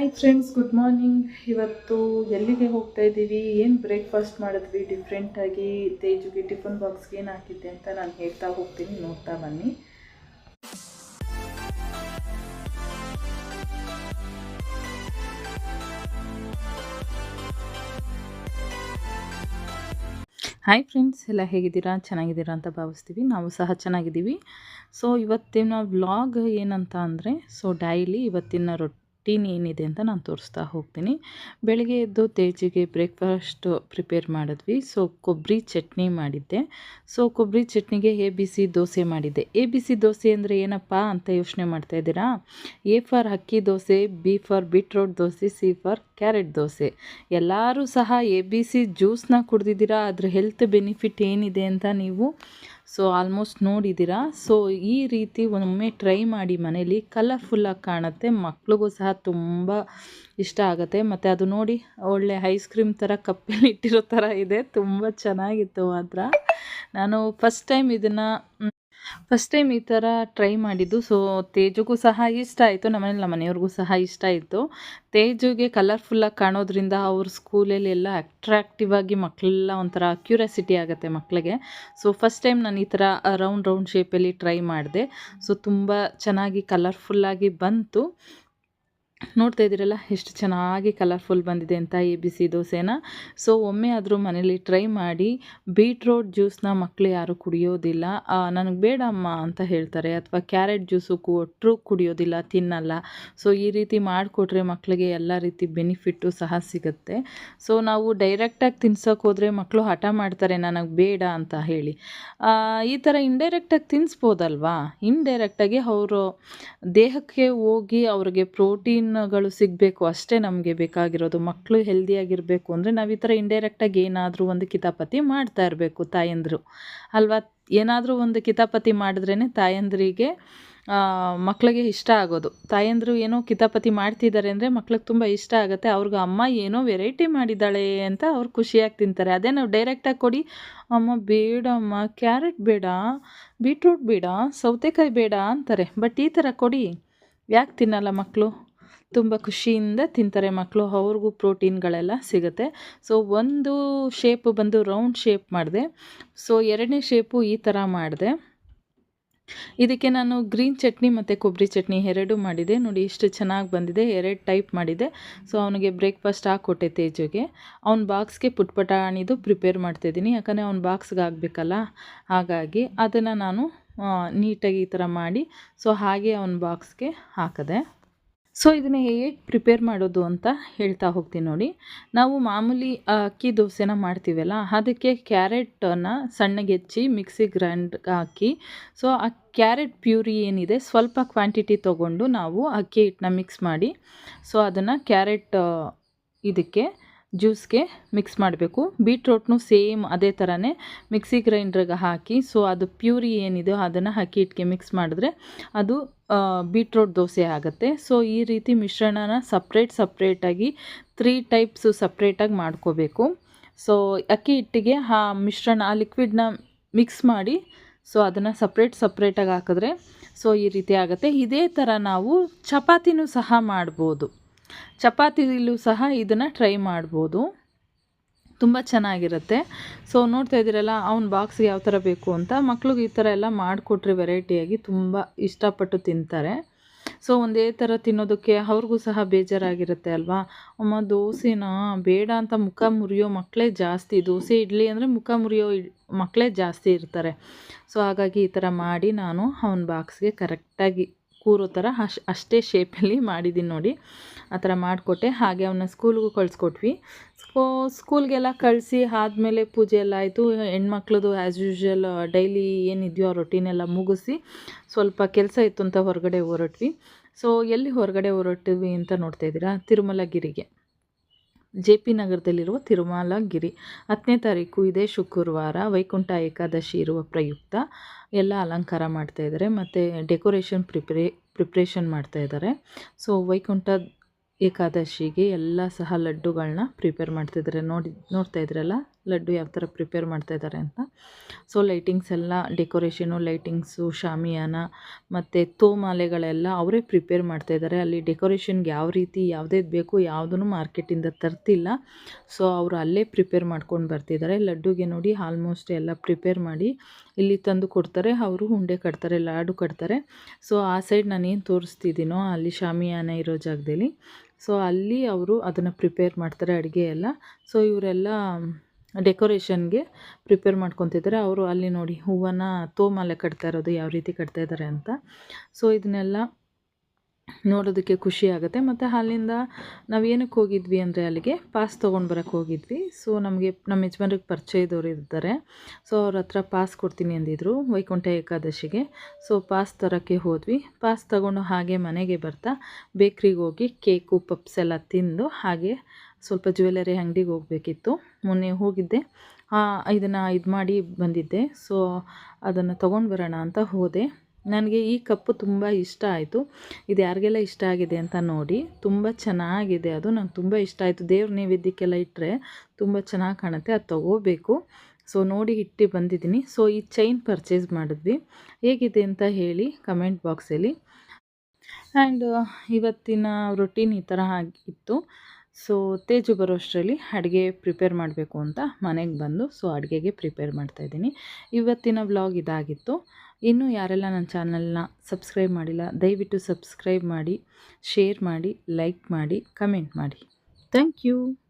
Hi friends good morning ಇವತ್ತು ಎಲ್ಲಿಗೆ ಹೋಗ್ತಾ ಇದ್ದೀವಿ? ಏನು ಬ್ರೇಕ್ಫಾಸ್ಟ್ ಮಾಡಿದ್ವಿ? ಡಿಫ್ರೆಂಟಾಗಿ ತೇಜುಗೆ ಟಿಫನ್ ಬಾಕ್ಸ್ಗೆ ಏನು ಹಾಕಿದ್ದೆ ಅಂತ ನಾನು ಹೇಳ್ತಾ ಹೋಗ್ತೀನಿ. ನೋಡ್ತಾ ಬನ್ನಿ. ಹಾಯ್ ಫ್ರೆಂಡ್ಸ್ ಎಲ್ಲ ಹೇಗಿದ್ದೀರಾ? ಚೆನ್ನಾಗಿದ್ದೀರಾ ಅಂತ ಭಾವಿಸ್ತೀವಿ. ನಾವು ಸಹ ಚೆನ್ನಾಗಿದ್ದೀವಿ. ಸೊ ಇವತ್ತಿನ ವ್ಲಾಗ್ ಏನಂತ ಅಂದರೆ ಸೊ ಡೈಲಿ ಇವತ್ತಿನ ರೊಟೀನ್ ಏನಿದೆ ಅಂತ ನಾನು ತೋರಿಸ್ತಾ ಹೋಗ್ತೀನಿ. ಬೆಳಗ್ಗೆ ಎದ್ದು ತೇಜಿಗೆ ಬ್ರೇಕ್ಫಾಸ್ಟ್ ಪ್ರಿಪೇರ್ ಮಾಡಿದ್ವಿ. ಸೊ, ಕೊಬ್ಬರಿ ಚಟ್ನಿ ಮಾಡಿದ್ದೆ. ಸೊ, ಕೊಬ್ಬರಿ ಚಟ್ನಿಗೆ ಎ ಬಿ ಸಿ ದೋಸೆ ಮಾಡಿದ್ದೆ. ಎ ಬಿ ಸಿ ದೋಸೆ ಅಂದರೆ ಏನಪ್ಪ ಅಂತ ಯೋಚನೆ ಮಾಡ್ತಾ ಇದ್ದೀರಾ? ಎ ಫಾರ್ ಅಕ್ಕಿ dosa, B for beetroot dosa, C for carrot dosa. ಎಲ್ಲರೂ ಸಹ ಎ ಬಿ ಸಿ ಜ್ಯೂಸ್ನ ಕುಡ್ದಿದ್ದೀರಾ? ಅದ್ರ ಹೆಲ್ತ್ ಬೆನಿಫಿಟ್ ಏನಿದೆ ಅಂತ ನೀವು ಸೊ ಆಲ್ಮೋಸ್ಟ್ ನೋಡಿದ್ದೀರಾ? ಸೊ ಈ ರೀತಿ ಒಮ್ಮೆ ಟ್ರೈ ಮಾಡಿ ಮನೇಲಿ ಕಲರ್ಫುಲ್ಲಾಗಿ ಕಾಣುತ್ತೆ. ಮಕ್ಳಿಗೂ ಸಹ ತುಂಬ ಇಷ್ಟ ಆಗುತ್ತೆ. ಮತ್ತು ಅದು ನೋಡಿ ಒಳ್ಳೆ ಐಸ್ ಕ್ರೀಮ್ ಥರ ಕಪ್ಪಲ್ಲಿ ಇಟ್ಟಿರೋ ಥರ ಇದೆ. ತುಂಬ ಚೆನ್ನಾಗಿತ್ತು ಮಾತ್ರ. ನಾನು ಫಸ್ಟ್ ಟೈಮ್ ಇದನ್ನು ಫಸ್ಟ್ ಟೈಮ್ ಈ ಥರ ಟ್ರೈ ಮಾಡಿದ್ದು. ಸೊ ತೇಜುಗೂ ಸಹ ಇಷ್ಟ ಆಯಿತು. ನಮ್ಮನೇಲಿ ನಮ್ಮ ಮನೆಯವ್ರಿಗೂ ಸಹ ಇಷ್ಟ ಆಯಿತು. ತೇಜುಗೆ ಕಲರ್ಫುಲ್ಲಾಗಿ ಕಾಣೋದ್ರಿಂದ ಅವ್ರ ಸ್ಕೂಲಲ್ಲಿ ಎಲ್ಲ ಅಟ್ರಾಕ್ಟಿವ್ ಆಗಿ ಮಕ್ಕಳೆಲ್ಲ ಒಂಥರ ಕ್ಯೂರಿಯಾಸಿಟಿ ಆಗುತ್ತೆ ಮಕ್ಕಳಿಗೆ ಸೊ ಫಸ್ಟ್ ಟೈಮ್ ನಾನು ಈ ಥರ ರೌಂಡ್ ರೌಂಡ್ ಶೇಪಲ್ಲಿ ಟ್ರೈ ಮಾಡಿದೆ. ಸೊ ತುಂಬ ಚೆನ್ನಾಗಿ ಕಲರ್ಫುಲ್ಲಾಗಿ ಬಂತು. ನೋಡ್ತಾ ಇದ್ದೀರಲ್ಲ, ಎಷ್ಟು ಚೆನ್ನಾಗಿ ಕಲರ್ಫುಲ್ ಬಂದಿದೆ ಅಂತ ಈ ಬಿಸಿ ದೋಸೆನ. ಸೊ ಒಮ್ಮೆ ಆದರೂ ಮನೇಲಿ ಟ್ರೈ ಮಾಡಿ ಬೀಟ್ರೋಟ್ ಜ್ಯೂಸ್ನ ಮಕ್ಕಳು ಯಾರೂ ಕುಡಿಯೋದಿಲ್ಲ. ನನಗೆ ಬೇಡ ಅಮ್ಮ ಅಂತ ಹೇಳ್ತಾರೆ, ಅಥವಾ ಕ್ಯಾರೆಟ್ ಜ್ಯೂಸು ಕೊಟ್ಟರು ಕುಡಿಯೋದಿಲ್ಲ, ತಿನ್ನಲ್ಲ. ಸೊ ಈ ರೀತಿ ಮಾಡಿಕೊಟ್ರೆ ಮಕ್ಕಳಿಗೆ ಎಲ್ಲ ರೀತಿ ಬೆನಿಫಿಟ್ಟು ಸಹ ಸಿಗುತ್ತೆ. ಸೊ ನಾವು ಡೈರೆಕ್ಟಾಗಿ ತಿನ್ಸೋಕೆ ಹೋದರೆ ಮಕ್ಕಳು ಹಠ ಮಾಡ್ತಾರೆ, ನನಗೆ ಬೇಡ ಅಂತ ಹೇಳಿ. ಈ ಥರ ಇಂಡೈರೆಕ್ಟಾಗಿ ತಿನ್ನಿಸ್ಬೋದಲ್ವಾ ಇಂಡೈರೆಕ್ಟಾಗಿ ಅವರು ದೇಹಕ್ಕೆ ಹೋಗಿ ಅವ್ರಿಗೆ ಪ್ರೋಟೀನ್ ಗಳು ಸಿಗಬೇಕು, ಅಷ್ಟೇ ನಮಗೆ ಬೇಕಾಗಿರೋದು. ಮಕ್ಕಳು ಹೆಲ್ದಿಯಾಗಿರಬೇಕು ಅಂದರೆ ನಾವು ಈ ಥರ ಇಂಡೈರೆಕ್ಟಾಗಿ ಏನಾದರೂ ಒಂದು ಕಿತಾಪತಿ ಮಾಡ್ತಾ ಇರಬೇಕು ತಾಯಂದಿರು. ಅಲ್ವಾ? ಏನಾದರೂ ಒಂದು ಕಿತಾಪತಿ ಮಾಡಿದ್ರೇ ತಾಯಂದಿರಿಗೆ ಮಕ್ಕಳಿಗೆ ಇಷ್ಟ ಆಗೋದು. ತಾಯಂದಿರು ಏನೋ ಕಿತಾಪತಿ ಮಾಡ್ತಿದ್ದಾರೆ ಅಂದರೆ ಮಕ್ಳಿಗೆ ತುಂಬ ಇಷ್ಟ ಆಗುತ್ತೆ. ಅವ್ರಿಗೆ ಅಮ್ಮ ಏನೋ ವೆರೈಟಿ ಮಾಡಿದ್ದಾಳೆ ಅಂತ ಅವ್ರು ಖುಷಿಯಾಗಿ ತಿಂತಾರೆ. ಅದೇ ನಾವು ಡೈರೆಕ್ಟಾಗಿ ಕೊಡಿ, ಅಮ್ಮ, ಬೇಡಮ್ಮ ಕ್ಯಾರೆಟ್ ಬೇಡ ಬೀಟ್ರೂಟ್ ಬೇಡ, ಸೌತೆಕಾಯಿ ಬೇಡ ಅಂತಾರೆ. ಬಟ್ ಈ ಥರ ಕೊಡಿ. ಯಾಕೆ ತಿನ್ನಲ್ಲ ಮಕ್ಕಳು ತುಂಬ ಖುಷಿಯಿಂದ ತಿಂತಾರೆ ಮಕ್ಕಳು ಅವ್ರಿಗೂ ಪ್ರೋಟೀನ್ಗಳೆಲ್ಲ ಸಿಗುತ್ತೆ. ಸೊ ಒಂದು ಶೇಪ್ ಬಂದು ರೌಂಡ್ ಶೇಪ್ ಮಾಡಿದೆ. ಸೊ ಎರಡನೇ ಶೇಪು ಈ ಥರ ಮಾಡಿದೆ. ಇದಕ್ಕೆ ನಾನು ಗ್ರೀನ್ ಚಟ್ನಿ ಮತ್ತು ಕೊಬ್ಬರಿ ಚಟ್ನಿ ಎರಡು ಮಾಡಿದೆ. ನೋಡಿ, ಇಷ್ಟು ಚೆನ್ನಾಗಿ ಬಂದಿದೆ. ಎರಡು ಟೈಪ್ ಮಾಡಿದೆ. ಸೊ ಅವನಿಗೆ ಬ್ರೇಕ್ಫಾಸ್ಟ್ ಹಾಕ್ಕೊಟ್ಟೆ ತೇಜುಗೆ. ಅವ್ನ ಬಾಕ್ಸ್ಗೆ ಪುಟ್ಪಟಾಣಿದು ಪ್ರಿಪೇರ್ ಮಾಡ್ತಾಯಿದ್ದೀನಿ ಯಾಕಂದರೆ ಅವ್ನ ಬಾಕ್ಸ್ಗೆ ಆಗಬೇಕಲ್ಲ. ಹಾಗಾಗಿ ಅದನ್ನು ನಾನು ನೀಟಾಗಿ ಈ ಥರ ಮಾಡಿ ಸೊ ಹಾಗೆ ಅವ್ನ ಬಾಕ್ಸ್ಗೆ ಹಾಕಿದೆ. ಸೊ, ಇದನ್ನು ಹೇಗೆ ಪ್ರಿಪೇರ್ ಮಾಡೋದು ಅಂತ ಹೇಳ್ತಾ ಹೋಗ್ತೀನಿ ನೋಡಿ. ನಾವು ಮಾಮೂಲಿ ಅಕ್ಕಿ ದೋಸೆನ ಮಾಡ್ತೀವಲ್ಲ, ಅದಕ್ಕೆ ಕ್ಯಾರೆಟನ್ನು ಸಣ್ಣಗೆ ಹೆಚ್ಚಿ ಮಿಕ್ಸಿ ಗ್ರೈಂಡ್ ಹಾಕಿ, ಸೊ, ಆ ಕ್ಯಾರೆಟ್ ಪ್ಯೂರಿ ಏನಿದೆ ಸ್ವಲ್ಪ ಕ್ವಾಂಟಿಟಿ ತೊಗೊಂಡು ನಾವು ಅಕ್ಕಿ ಹಿಟ್ಟನ್ನ ಮಿಕ್ಸ್ ಮಾಡಿ, ಸೊ, ಅದನ್ನು ಕ್ಯಾರೆಟ್ ಇದಕ್ಕೆ ಜ್ಯೂಸ್ಗೆ ಮಿಕ್ಸ್ ಮಾಡಬೇಕು. ಬೀಟ್ರೋಟ್ನು ಸೇಮ್ ಅದೇ ಥರನೇ ಮಿಕ್ಸಿ ಗ್ರೈಂಡ್ರಿಗೆ ಹಾಕಿ, ಸೊ ಅದು ಪ್ಯೂರಿ ಏನಿದೆ ಅದನ್ನು ಅಕ್ಕಿ ಹಿಟ್ಟಿಗೆ ಮಿಕ್ಸ್ ಮಾಡಿದ್ರೆ ಅದು ಬೀಟ್ರೋಟ್ ದೋಸೆ ಆಗುತ್ತೆ. ಸೊ ಈ ರೀತಿ ಮಿಶ್ರಣನ ಸಪ್ರೇಟ್ ಸಪ್ರೇಟಾಗಿ ತ್ರೀ ಟೈಪ್ಸು ಸಪ್ರೇಟಾಗಿ ಮಾಡ್ಕೋಬೇಕು. ಸೊ ಅಕ್ಕಿ ಹಿಟ್ಟಿಗೆ ಆ ಮಿಶ್ರಣ, ಆ ಲಿಕ್ವಿಡ್ನ ಮಿಕ್ಸ್ ಮಾಡಿ, ಸೊ ಅದನ್ನು ಸಪ್ರೇಟ್ ಸಪ್ರೇಟಾಗಿ ಹಾಕಿದ್ರೆ ಸೊ ಈ ರೀತಿ ಆಗುತ್ತೆ. ಇದೇ ಥರ ನಾವು ಚಪಾತಿನೂ ಸಹ ಮಾಡ್ಬೋದು. ಚಪಾತಿಲೂ ಸಹ ಇದನ್ನು ಟ್ರೈ ಮಾಡ್ಬೋದು. ತುಂಬ ಚೆನ್ನಾಗಿರುತ್ತೆ. ಸೊ ನೋಡ್ತಾ ಇದ್ದೀರಲ್ಲ, ಅವ್ನ ಬಾಕ್ಸ್ಗೆ ಯಾವ ಥರ ಬೇಕು ಅಂತ. ಮಕ್ಳಿಗೆ ಈ ಥರ ಎಲ್ಲ ಮಾಡಿಕೊಟ್ರೆ ವೆರೈಟಿಯಾಗಿ ತುಂಬ ಇಷ್ಟಪಟ್ಟು ತಿಂತಾರೆ. ಸೊ ಒಂದೇ ಥರ ತಿನ್ನೋದಕ್ಕೆ ಅವ್ರಿಗೂ ಸಹ ಬೇಜಾರಾಗಿರುತ್ತೆ ಅಲ್ವಾ? ಅಮ್ಮ, ದೋಸೆನ? ಬೇಡ ಅಂತ ಮುಖ ಮುರಿಯೋ ಮಕ್ಕಳೇ ಜಾಸ್ತಿ. ದೋಸೆ, ಇಡ್ಲಿ ಅಂದರೆ ಮುಖ ಮುರಿಯೋ ಮಕ್ಕಳೇ ಜಾಸ್ತಿ ಇರ್ತಾರೆ. ಸೊ ಹಾಗಾಗಿ ಈ ಥರ ಮಾಡಿ ನಾನು ಅವನ ಬಾಕ್ಸ್ಗೆ ಕರೆಕ್ಟಾಗಿ ಕೂರೋ ಥರ ಅಶ್, ಅಷ್ಟೇ ಶೇಪಲ್ಲಿ ಮಾಡಿದ್ದೀನಿ ನೋಡಿ. ಆ ಥರ ಮಾಡಿಕೊಟ್ಟೆ. ಹಾಗೆ ಅವನ್ನ ಸ್ಕೂಲ್ಗೂ ಕಳಿಸ್ಕೊಟ್ವಿ. ಸ್ಕೋ ಸ್ಕೂಲ್ಗೆಲ್ಲ ಕಳಿಸಿ ಆದಮೇಲೆ ಪೂಜೆ ಎಲ್ಲ ಆಯಿತು. ಹೆಣ್ಮಕ್ಳದು ಆ್ಯಸ್ ಯೂಶ್ವಲ್ ಡೈಲಿ ಏನಿದೆಯೋ ರೊಟೀನೆಲ್ಲ ಮುಗಿಸಿ ಸ್ವಲ್ಪ ಕೆಲಸ ಇತ್ತು ಅಂತ ಹೊರಗಡೆ ಹೊರಟ್ವಿ. ಸೊ ಎಲ್ಲಿ ಹೊರಗಡೆ ಹೊರಟ್ವಿ ಅಂತ ನೋಡ್ತಾ ಇದ್ದೀರಾ? ತಿರುಮಲಗಿರಿಗೆ. ಜೆ ಪಿ ನಗರದಲ್ಲಿರುವ ತಿರುಮಲಗಿರಿ. ಹತ್ತನೇ ತಾರೀಕು ಇದೇ, ಶುಕ್ರವಾರ ವೈಕುಂಠ ಏಕಾದಶಿ ಇರುವ ಪ್ರಯುಕ್ತ. ಎಲ್ಲ ಅಲಂಕಾರ ಮಾಡ್ತಾಯಿದ್ದಾರೆ ಮತ್ತು ಡೆಕೋರೇಷನ್ ಪ್ರಿಪ್ರೇ, ಪ್ರಿಪ್ರೇಷನ್ ಮಾಡ್ತಾ ಇದ್ದಾರೆ. ಸೊ, ವೈಕುಂಠ ಏಕಾದಶಿಗೆ ಎಲ್ಲ ಸಹ ಲಡ್ಡುಗಳನ್ನ ಪ್ರಿಪೇರ್ ಮಾಡ್ತಿದ್ದಾರೆ ನೋಡಿ, ನೋಡ್ತಾ ಇದ್ರಲ್ಲ ಲಡ್ಡು ಯಾವ ಥರ ಪ್ರಿಪೇರ್ ಮಾಡ್ತಾಯಿದ್ದಾರೆ ಅಂತ. ಸೊ, ಲೈಟಿಂಗ್ಸ್ ಎಲ್ಲ, ಡೆಕೋರೇಷನು, ಲೈಟಿಂಗ್ಸು, ಶಾಮಿಯಾನ ಮತ್ತು ತೋಮಾಲೆಗಳೆಲ್ಲ ಅವರೇ ಪ್ರಿಪೇರ್ ಮಾಡ್ತಾಯಿದ್ದಾರೆ ಅಲ್ಲಿ ಡೆಕೋರೇಷನ್ಗೆ ಯಾವ ರೀತಿ ಯಾವುದೇ ಬೇಕು ಯಾವುದೂ ಮಾರ್ಕೆಟಿಂದ ತರ್ತಿಲ್ಲ. ಸೊ, ಅವರು ಅಲ್ಲೇ ಪ್ರಿಪೇರ್ ಮಾಡ್ಕೊಂಡು ಬರ್ತಿದ್ದಾರೆ. ಲಡ್ಡುಗೆ ನೋಡಿ ಆಲ್ಮೋಸ್ಟ್ ಎಲ್ಲ ಪ್ರಿಪೇರ್ ಮಾಡಿ ಇಲ್ಲಿ ತಂದು ಕೊಡ್ತಾರೆ. ಅವರು ಉಂಡೆ ಕಟ್ತಾರೆ, ಲಾಡು ಕಟ್ತಾರೆ. ಸೊ, ಆ ಸೈಡ್ ನಾನೇನು ತೋರಿಸ್ತಿದ್ದೀನೋ ಅಲ್ಲಿ ಶಾಮಿಯಾನ ಇರೋ ಜಾಗದಲ್ಲಿ. ಸೊ, ಅಲ್ಲಿ ಅವರು ಅದನ್ನು ಪ್ರಿಪೇರ್ ಮಾಡ್ತಾರೆ ಅಡುಗೆ ಎಲ್ಲ. ಸೊ, ಇವರೆಲ್ಲ ಡೆಕೋರೇಷನ್ಗೆ ಪ್ರಿಪೇರ್ ಮಾಡ್ಕೊತಿದ್ದಾರೆ. ಅವರು ಅಲ್ಲಿ ನೋಡಿ ಹೂವನ್ನು ತೋಮಾಲೆ ಕಟ್ತಾ ಇರೋದು ಯಾವ ರೀತಿ ಕಟ್ತಾ ಇದ್ದಾರೆ ಅಂತ. ಸೊ ಇದನ್ನೆಲ್ಲ ನೋಡೋದಕ್ಕೆ ಖುಷಿ ಆಗುತ್ತೆ. ಮತ್ತು ಅಲ್ಲಿಂದ ನಾವು ಏನಕ್ಕೆ ಹೋಗಿದ್ವಿ ಅಂದರೆ ಅಲ್ಲಿಗೆ ಪಾಸ್ ತೊಗೊಂಡು ಬರೋಕ್ಕೆ ಹೋಗಿದ್ವಿ. ಸೊ ನಮಗೆ ನಮ್ಮ ಯಜಮಾನ್ರಿಗೆ ಪರಿಚಯದವ್ರು ಇರ್ತಾರೆ ಸೊ ಅವ್ರ ಹತ್ರ ಪಾಸ್ ಕೊಡ್ತೀನಿ ಅಂದಿದ್ರು ವೈಕುಂಠ ಏಕಾದಶಿಗೆ. ಸೊ ಪಾಸ್ ತರೋಕ್ಕೆ ಹೋದ್ವಿ. ಪಾಸ್ ತಗೊಂಡು ಹಾಗೆ ಮನೆಗೆ ಬರ್ತಾ ಬೇಕ್ರಿಗೆ ಹೋಗಿ ಕೇಕು, ಪಪ್ಸ್ ಎಲ್ಲ ತಿಂದು ಹಾಗೆ ಸ್ವಲ್ಪ ಜ್ಯುವೆಲರಿ ಅಂಗಡಿಗೆ ಹೋಗಬೇಕಿತ್ತು. ಮೊನ್ನೆ ಹೋಗಿದ್ದೆ. ಇದನ್ನು ಇದು ಮಾಡಿ ಬಂದಿದ್ದೆ. ಸೊ ಅದನ್ನು ತೊಗೊಂಡು ಬರೋಣ ಅಂತ ಹೋದೆ. ನನಗೆ ಈ ಕಪ್ಪು ತುಂಬ ಇಷ್ಟ ಆಯಿತು. ಇದು ಯಾರಿಗೆಲ್ಲ ಇಷ್ಟ ಆಗಿದೆ ಅಂತ ನೋಡಿ, ತುಂಬ ಚೆನ್ನಾಗಿದೆ ಅದು. ನಂಗೆ ತುಂಬ ಇಷ್ಟ ಆಯಿತು. ದೇವ್ರ ನೈವೇದ್ಯಕ್ಕೆಲ್ಲ ಇಟ್ಟರೆ ತುಂಬ ಚೆನ್ನಾಗಿ ಕಾಣುತ್ತೆ. ಅದು ತೊಗೋಬೇಕು. ಸೊ ನೋಡಿ ಇಟ್ಟು ಬಂದಿದ್ದೀನಿ. ಸೊ ಈ ಚೈನ್ ಪರ್ಚೇಸ್ ಮಾಡಿದ್ವಿ. ಹೇಗಿದೆ ಅಂತ ಹೇಳಿ ಕಮೆಂಟ್ ಬಾಕ್ಸಲ್ಲಿ. ಆ್ಯಂಡ್ ಇವತ್ತಿನ ರೊಟೀನ್ ಈ ಥರ ಆಗಿತ್ತು. ಸೊ, ತೇಜು ಬರೋಷ್ಟರಲ್ಲಿ ಅಡುಗೆ ಪ್ರಿಪೇರ್ ಮಾಡಬೇಕು ಅಂತ ಮನೆಗೆ ಬಂದು, ಸೊ, ಅಡುಗೆಗೆ ಪ್ರಿಪೇರ್ ಮಾಡ್ತಾಯಿದ್ದೀನಿ ಇವತ್ತಿನ ವ್ಲಾಗ್ ಇದಾಗಿತ್ತು. ಇನ್ನೂ ಯಾರೆಲ್ಲ ನನ್ನ ಚಾನಲ್ನ ಸಬ್ಸ್ಕ್ರೈಬ್ ಮಾಡಿಲ್ಲ, ದಯವಿಟ್ಟು ಸಬ್ಸ್ಕ್ರೈಬ್ ಮಾಡಿ, ಶೇರ್ ಮಾಡಿ, ಲೈಕ್ ಮಾಡಿ, ಕಮೆಂಟ್ ಮಾಡಿ. Thank you!